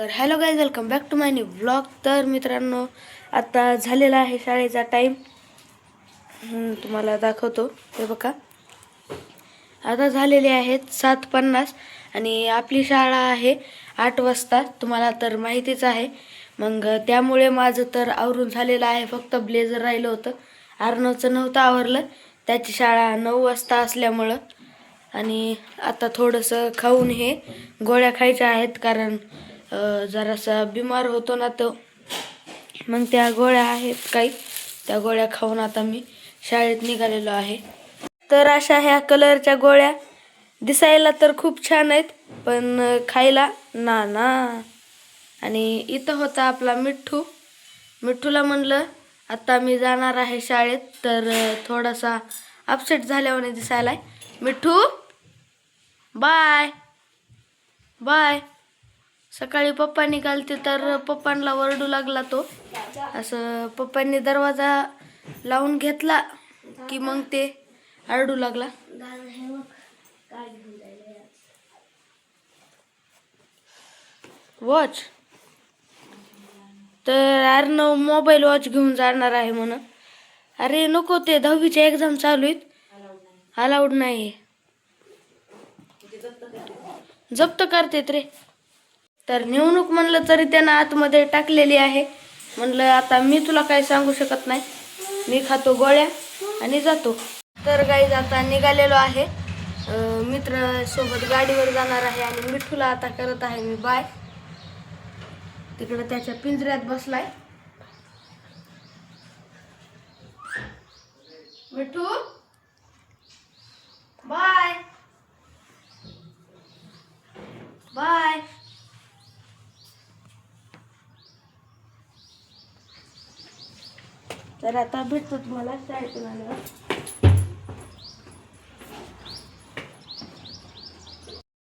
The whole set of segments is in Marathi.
तर hello guys welcome back to my new vlog तर मित्रांनो आता झालेला आहे शाळेचा टाईम तुम्हाला दाखवतो. ते बघा. आता झालेले आहेत सात पन्नास आणि आपली शाळा आहे आठ वाजता. तुम्हाला तर माहितीच आहे. मग त्यामुळे माझं तर आवरून झालेलं आहे. फक्त ब्लेझर राहिलं होतं. आर्नवचं नव्हतं आवरलं. त्याची शाळा नऊ वाजता असल्यामुळं. आणि आता थोडंसं खाऊन हे गोळ्या खायच्या आहेत. कारण जरासा बिमार होतो ना तो. मग त्या गोळ्या आहेत काही. त्या गोळ्या खाऊन आता मी शाळेत निघालेलो आहे. तर अशा ह्या कलरच्या गोळ्या दिसायला तर खूप छान आहेत पण खायला ना ना. आणि इथं होता आपला मिठ्ठू. मिठ्ठूला म्हणलं आत्ता मी जाणार आहे शाळेत. तर थोडासा अपसेट झाल्यावाने आहे मिठ्ठू बाय बाय सकाळी पप्पा निघालते तर पप्पांना वरडू लागला तो. असं पप्पांनी दरवाजा लावून घेतला की मग ते आरडू लागला. वॉच तर अर्णव मोबाईल वॉच घेऊन जाणार आहे म्हणून. अरे नको ते दहावीच्या एक्झाम चालू आहेत. अलाउड नाही जप्त करतेत रे. तर निवडणूक म्हणलं तरी त्यानं आतमध्ये टाकलेली आहे. म्हणलं आता मी तुला काही सांगू शकत नाही. मी खातो गोळ्या आणि जातो. तर गाईज आता निघालेलो आहे. मित्रासोबत मित्र सोबत गाडीवर जाणार आहे आणि मिठूला आता करत आहे मी बाय. तिकडं त्याच्या पिंजऱ्यात बसलाय. मिठू? बाय. बाय. तर आता भेटतो तुम्हाला शाळेतून आल्यावर.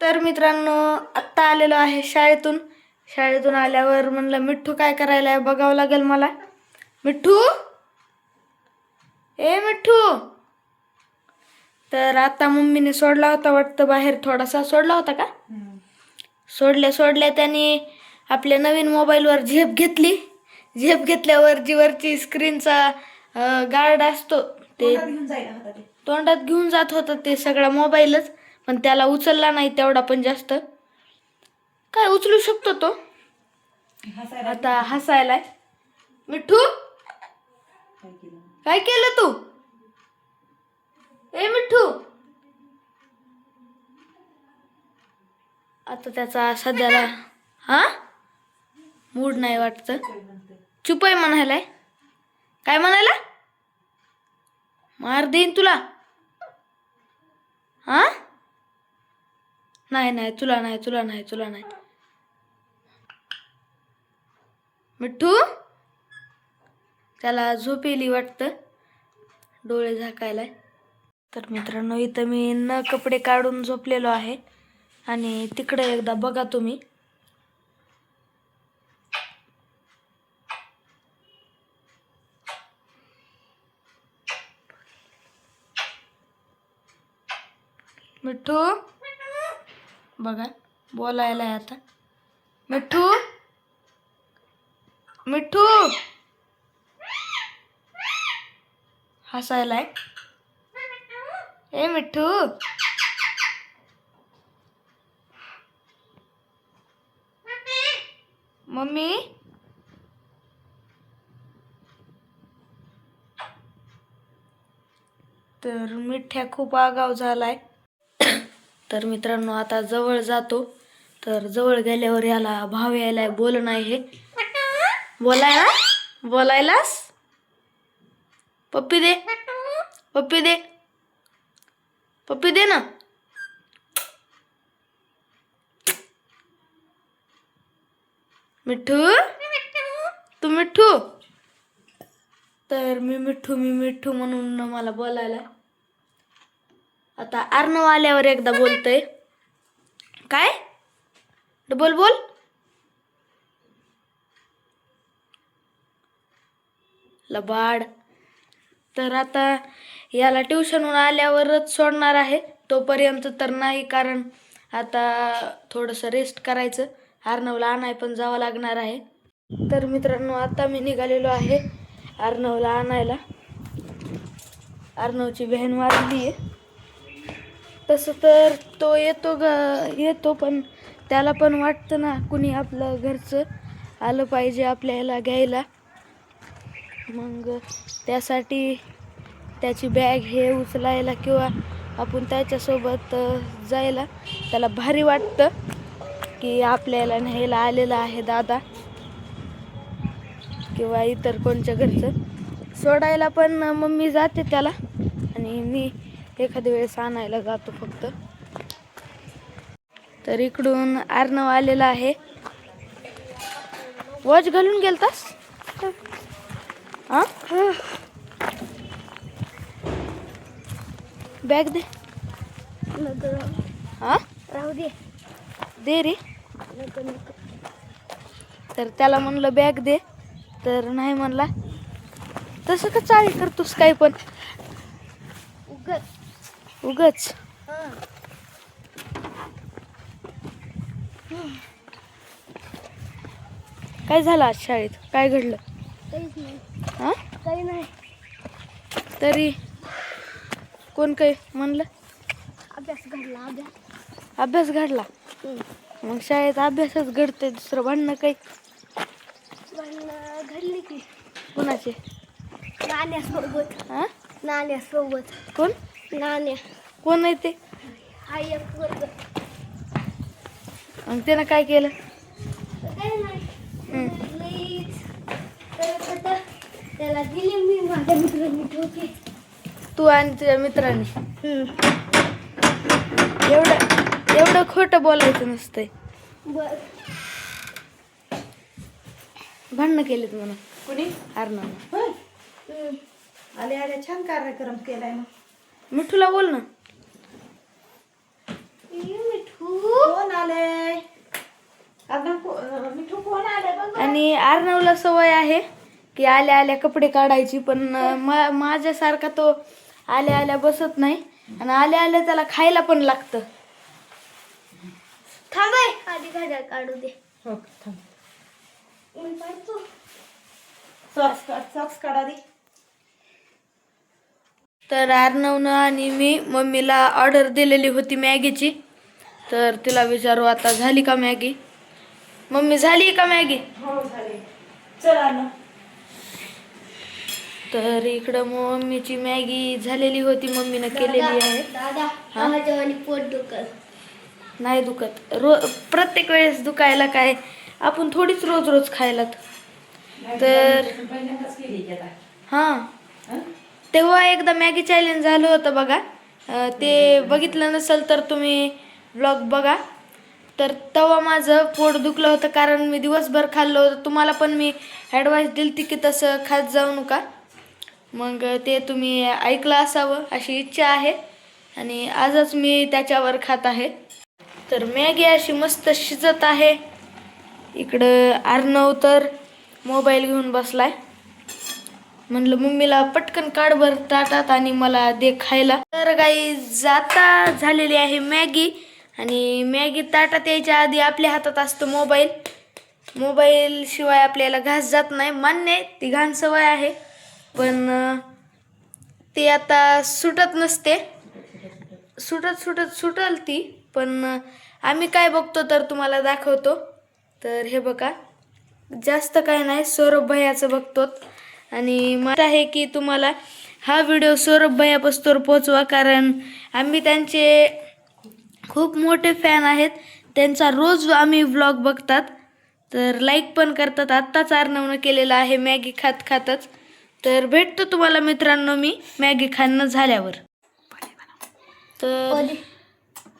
तर मित्रांनो आत्ता आलेलो आहे शाळेतून. शाळेतून आल्यावर म्हणलं मिठ्ठू काय करायला आहे बघावं लागेल मला. मिठ्ठू? ए मिठ्ठू? तर आता मम्मीने सोडला होता वाटतं बाहेर. थोडासा सोडला होता का? सोडल्या सोडल्या त्याने आपल्या नवीन मोबाईलवर झेप घेतली. झेप घेतल्यावर जी वरची स्क्रीनचा गार्ड असतो ते तोंडात घेऊन जात होता ते सगळा मोबाईलच पण त्याला उचलला नाही तेवढा पण जास्त. काय उचलू शकतो तो? आता हसायलाय. मिठू! काय केलं? तू? ए मिठू! आता त्याचा सध्याला हा? मूड नाही वाटत. चुप आहे म्हणायलाय काय म्हणायला? मार देईन तुला. हा? नाही नाही तुला नाही तुला नाही तुला नाही. मिठ्ठू त्याला झोप येली वाटतं. डोळे झाकायलाय. तर मित्रांनो इथं मी न कपडे काढून झोपलेलो आहे. आणि तिकडे एकदा बघा तुम्ही. मिठू? बघा बोलायला आहे आता. मिठू? मिठू? हसायला हसायलाय. ए मिठू? मम्मी? तर मिठ्या खूप आगाव झालाय. तर मित्रांनो आता जवळ जातो. तर जवळ गेल्यावर याला भाव यायला बोल नाही हे. बोलायला? बोलायलास? पप्पी दे. पप्पी दे. पप्पी दे ना. मिठ्ठू? तू मिठू तर मी मिठू मी मिठू म्हणून मला बोलायला आता अर्णव आल्यावर एकदा बोलतोय. काय? डबल बोल. लबाड. तर आता याला ट्युशनहून आल्यावरच सोडणार आहे. तोपर्यंत तर नाही कारण आता थोडंसं रेस्ट करायचं. अर्णवला आणाय पण जावं लागणार आहे. तर मित्रांनो आता मी निघालेलो आहे अर्णवला आणायला. अर्णवची बहीण वाजली आहे. तसं तर तो येतो ग येतो पण त्याला पण वाटतं ना कुणी आपलं घरचं आलं पाहिजे आपल्याला घ्यायला. मग त्यासाठी त्याची बॅग हे उचलायला किंवा आपण त्याच्यासोबत जायला त्याला भारी वाटतं की आपल्याला न्यायला आलेला आहे दादा किंवा इतर कोणच्या घरचं. सोडायला पण मम्मी जाते त्याला आणि मी एखाद्या वेळेस आणायला जातो फक्त. तर इकडून आर्नव आलेला आहे. वॉच घालून गेलतास? हां? बॅग दे. हां? राहू दे दे रे. तर त्याला म्हणलं बॅग दे. तर नाही म्हणला. तसं का चाळी करतोस काय पण? उगत उगच. काय झालं आज शाळेत? काय घडलं? काहीच नाही. हा? काही नाही. तरी कोण काय म्हणलं? अभ्यास घडला अभ्यास. अभ्यास घडला? मग शाळेत अभ्यासच घडते दुसरं भांडणं काही घडली की. कुणाचे? नाण्यासोबत. हा? नाण्यासोबत. कोण? नाण्या. कोण आहे ते? हा मग त्यानं काय केलं. त्याला दिली मी माझ्या मित्रांनी ठोके तू आणि तुझ्या मित्रांनी? एवढं एवढं खोटं बोलायचं नसतंय. बर. भांडणं केलीत म्हणून. कुणी? होय? आले आले छान कार्यक्रम केलाय मग. मिठूला बोल ना. मिठू. कोण आले? मिठू कोण आले? बघ आणि अर्णवला सवय आहे की आल्या आल्या कपडे काढायची पण मा माझ्यासारखा तो आल्या आल्या बसत नाही. आणि आल्या आल्या त्याला खायला पण लागतं. थांबाय आधी घड्याळ काढू दे. हो थांब. मी पाहतो. सॉक्स काढ सॉक्स काढा दे तर अर्णवनं आणि मी मम्मीला ऑर्डर दिलेली होती मॅगीची. तर तिला विचारू आता झाली का मॅगी? मम्मी झाली का मॅगी? हो झाले. चल आलं तर इकडं मम्मीची मॅगी झालेली होती मम्मीनं केलेली आहे. हा? पोट दुखत. नाही दुखत. रो प्रत्येक वेळेस दुखायला काय? आपण थोडीच रोज रोज खायला तर हं? तेव्हा एकदा मॅगी चॅलेंज झालं होतं बघा. ते बघितलं नसेल तर तुम्ही ब्लॉग बघा. तर तेव्हा माझं पोट दुखलं होतं कारण मी दिवसभर खाल्लं होतं. तुम्हाला पण मी ॲडवाईस दिली ती की तसं खात जाऊ नका. मग ते तुम्ही ऐकलं असावं अशी इच्छा आहे. आणि आजच मी त्याच्यावर खात आहे. तर मॅगी अशी मस्त शिजत आहे. इकडं अर्णव तर मोबाईल घेऊन बसला आहे म्हणलं मम्मीला पटकन काढ भर ताटात आणि मला दे खायला. तर काही जाता झालेली आहे मॅगी आणि मॅगी ताटात यायच्या आधी आपल्या हातात असतो मोबाईल. मोबाईल शिवाय आपल्याला घास जात नाही मान्य आहे ती घाण सवय आहे. पण ते आता सुटत नसते. सुटत सुटत सुटल ती. पण आम्ही काय बघतो तर तुम्हाला दाखवतो. तर हे बघा जास्त काय नाही सौरभ भैयाचं बघतो आणि मला आहे की तुम्हाला हा व्हिडिओ सौरभ भैयापासून पोचवा कारण आम्ही त्यांचे खूप मोठे फॅन आहेत. त्यांचा रोज आम्ही व्लॉग बघतात. तर लाईक पण करतात. आत्ताच अर्णवनं केलेला आहे मॅगी खात खातच. तर भेटतो तुम्हाला मित्रांनो मी मॅगी खाणं झाल्यावर. तर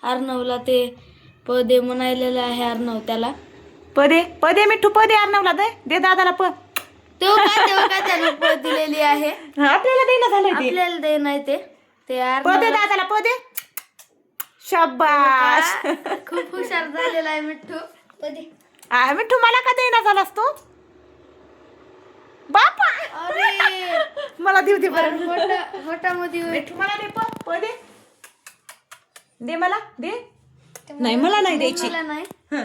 अर्णवला ते पदे म्हणायलेलं आहे अर्णव त्याला. पदे पदे मिठू पदे अर्नवला दे दे दादाला प. तेव्हा काय तेव्हा काय त्यानं पद दिलेली आहे? आपल्याला देणं झालंय ते आपल्याला दे नाही ते. ते पदे अर्णव दादाला पदे शाबास. खूप हुशार झालेला आहे मिठ्ठू. कधी आ, मिठू मला का देणं झालास तू? बापा! अरे! मला देऊ दे बरं मोठा मोठामध्ये मिठू मला दे प पदे दे मला दे. नाही मला नाही द्यायची. मला नाही. हं.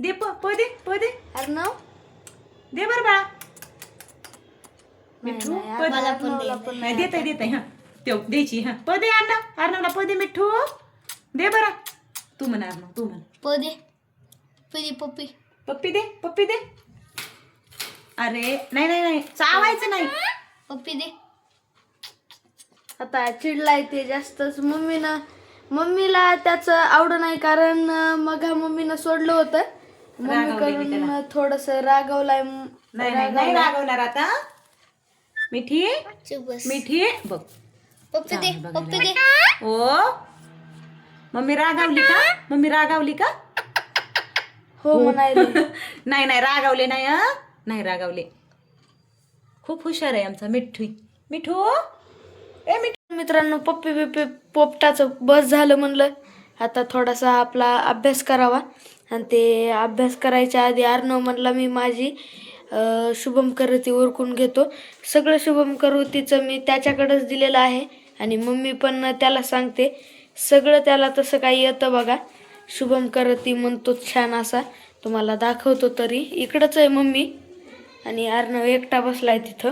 दे प प दे प दे अर्णव दे बर बाळा. मिठू नाही. मला पण दे. अर्णवला पण नाही. देत आहे देत. आहे हा. तेव द्यायची हा. प दे अर्णव अर्णवला प दे मिठू. दे बरं. तू म्हण अर्णव तू म्हण. पदे. पदी पप्पी. पप्पी दे पप्पी दे. अरे नाही नाही नाही. चावायचं नाही. पप्पी दे. आता चिडलाय ते जास्तच. मम्मीनं मम्मीला त्याचं आवड नाही कारण अं, मग मम्मीनं सोडलं होतं. रागावली मी कडून थोडस रागवलाय नाही नाही नाही रागवणार आता. मिठी? चुप बस. मिठी? बघ. पप्पी दे. पप्पी दे. ओ? मम्मी रागावली का? मम्मी रागावली का? हो म्हणायला. नाही नाही रागावले नाही हं? नाही रागावले. खूप हुशार आहे आमचा मिठू मिठू ए मिठू मित्रांनो पप्पी बिप्पी पोपटाचं बस झालं म्हणलं. आता थोडासा आपला अभ्यास करावा. आणि ते अभ्यास करायच्या आधी अर्णव म्हणला मी माझी शुभम करती ओळखून घेतो. सगळं शुभम करोतीचं मी त्याच्याकडंच दिलेलं आहे आणि मम्मी पण त्याला सांगते सगळं त्याला तसं काही येतं बघा. शुभम करती म्हणतो छान असा. तुम्हाला दाखवतो तरी. इकडंच आहे मम्मी. आणि अर्णव एकटा बसलाय तिथं.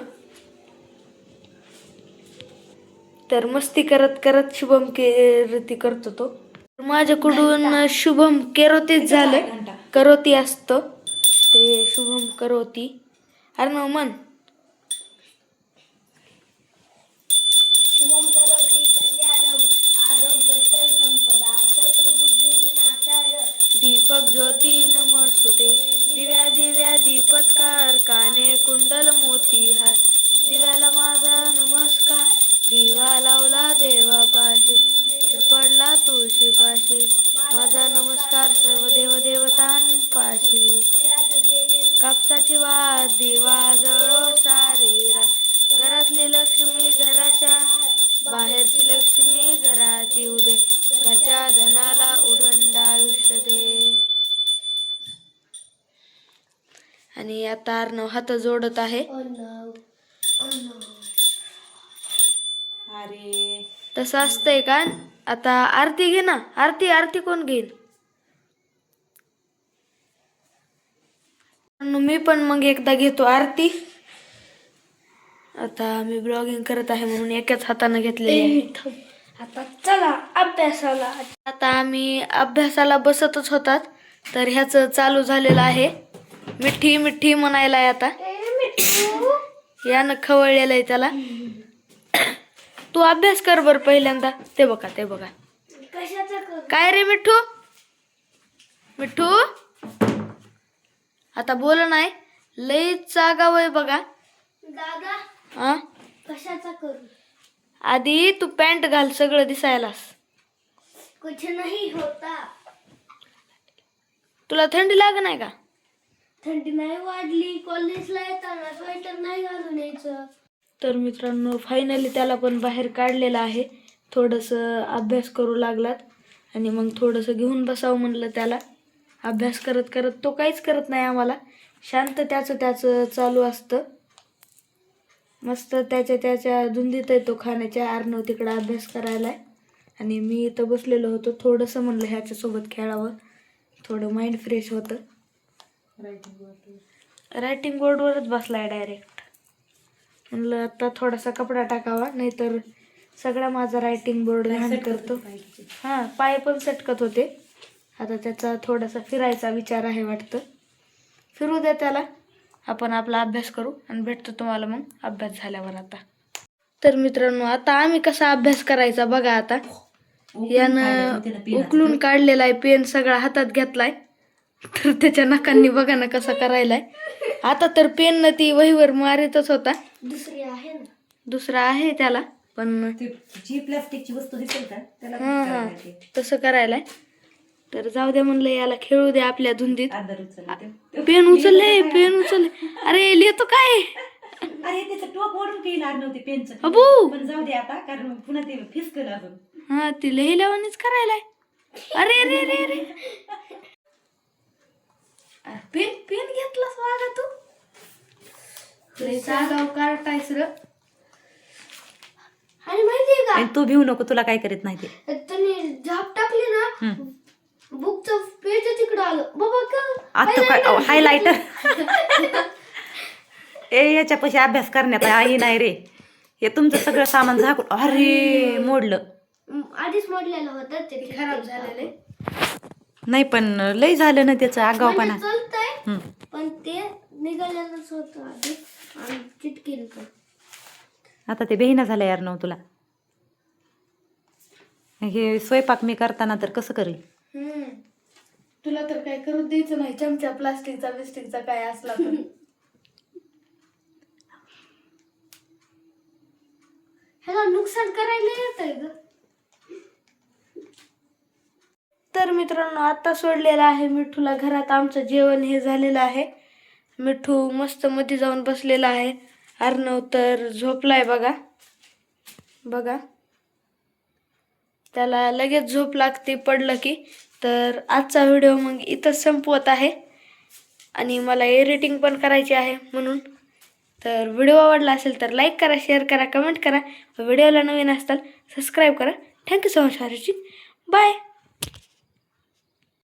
तर मस्ती करत करत शुभम केरती करतो तो. माझ्याकडून शुभम केरोतीच झालं. करोती असतं. ते शुभम करोती. अरे न मन शुभम करोति कल्याणम आरोग्य संपदा दीपक ज्योती नमस्तुते. दिव्या दिव्या दीपत्कार काने कुंडल मोती हार आता अर्णव हात जोडत आहे. Oh. Oh. अरे. तसं असतंय का? आता आरती घे ना. आरती आरती कोण घेईल? मी पण मग एकदा घेतो आरती. आता मी ब्लॉगिंग करत आहे म्हणून एकाच हाताने घेतलेली आहे. आता चला अभ्यासाला. आता आम्ही अभ्यासाला बसतच होतात. तर ह्याचं चालू झालेलं आहे. मिठी मिठी म्हणायला आता. यानं खवळलेलं आहे त्याला. तू अभ्यास कर बर पहिल्यांदा. ते बघा ते बघा. कशाचा कर? काय रे मिठू? मिठू? आता बोल नाही लई जागा वय बघा. दादा कशाचा करू? आधी तू पॅन्ट घाल सगळं दिसायलास. कुछ नाही होता. तुला थंडी लाग नाही का? थंडी नाही वाढली कॉलेजला येताना स्वेटर नाही घालून यायचं. तर मित्रांनो फायनली त्याला पण बाहेर काढलेलं आहे. थोडंसं अभ्यास करू लागलात. आणि मग थोडंसं घेऊन बसावं म्हणलं त्याला. अभ्यास करत करत तो काहीच करत नाही आम्हाला. शांत त्याचं त्याचं चालू असतं. मस्त त्याच्या त्याच्या धुंदीत आहे तो खाण्याच्या. आरनव तिकडं अभ्यास करायला आहे आणि मी इथं बसलेलो होतो. थोडंसं म्हणलं ह्याच्यासोबत खेळावं. थोडं माइंड फ्रेश होतं. रायटिंग बोर्डवरच बसलाय डायरेक्ट म्हणलं आता थोडासा कपडा टाकावा नाहीतर सगळा माझा रायटिंग बोर्ड घाण करतो हां पाय पण सटकत होते. आता त्याचा थोडासा फिरायचा विचार आहे वाटतं. फिरू द्या त्याला. आपण आपला अभ्यास करू आणि भेटतो तुम्हाला मग अभ्यास झाल्यावर आता. तर मित्रांनो आता आम्ही कसा अभ्यास करायचा बघा आता. यानं उकलून काढलेला आहे पेन सगळा हातात घेतलाय. तर त्याच्या नकांनी बघा ना कसा करायलाय. आता तर पेन न ती वहीवर मारितच होता. दुसरी आहे ना. दुसरा आहे त्याला पण ती जी प्लास्टिकची वस्तू दिसेल का त्याला हां हां करायला ते. तसं करायलाय. तर जाऊ दे म्हणलं याला खेळू दे आपल्या धुंदीत. आदर उचलला ते. पेन उचलले पेन उचलले अरे लिहितो काय? अरे त्याचं टोप ओढून काही लागलं होते पेनचं. अबू! पण जाऊ दे आता कारण पुन्हा ते फिसकल अजून. हा ती लिहिल्यावानीच करायलाय. अरे रे रे रे पेन पेन घेतलास वागा तू? लय जागाव कार्टायस र. आणि माहितीये का? आणि तू भिवू नको तुला काय करीत नाही ते. त्यांनी झाप टाकली ना हम्म. बुकचं पेज तिकडं आलं. बाबा का? आता काय हायलायटर ए याच्यापाशी अभ्यास करण्यात आई नाही रे. हे तुमचं सगळं सामान झाकून अरे मोडलं. म, आधीच मोडलेलं होतं ते. खराब झालेले नाही पण लय झालं ना त्याचं आगावपणा म्हणजे चालतंय हम्म. पण ते निघालेलंच होतं आधी आणि चिटकेल पण आता ते बेहिना झालं यार नव तुला. हे स्वयंपाक मी करताना तर कसं करेल? हम्म. तुला तर काय करू द्यायचं नाही. चमचा प्लास्टिकचा बिस्टिकचा काय असला तर. ह्याला नुकसान करायला येत ग. तर मित्रांनो आता सोडलेलं आहे मिठूला घरात. आमचं जेवण हे झालेलं आहे. मिठू मस्त मध्ये जाऊन बसलेला आहे. अर्णव तर झोपलाय बघा. बघा. त्याला लगेच झोप लागते पडलं की. तर आजचा व्हिडिओ मग इथंच संपवत आहे. आणि मला एडिटिंग पण करायची आहे म्हणून. तर व्हिडिओ आवडला असेल तर लाईक करा शेअर करा कमेंट करा. व्हिडिओला नवीन असताल सबस्क्राईब करा. Thank you so much for watching bye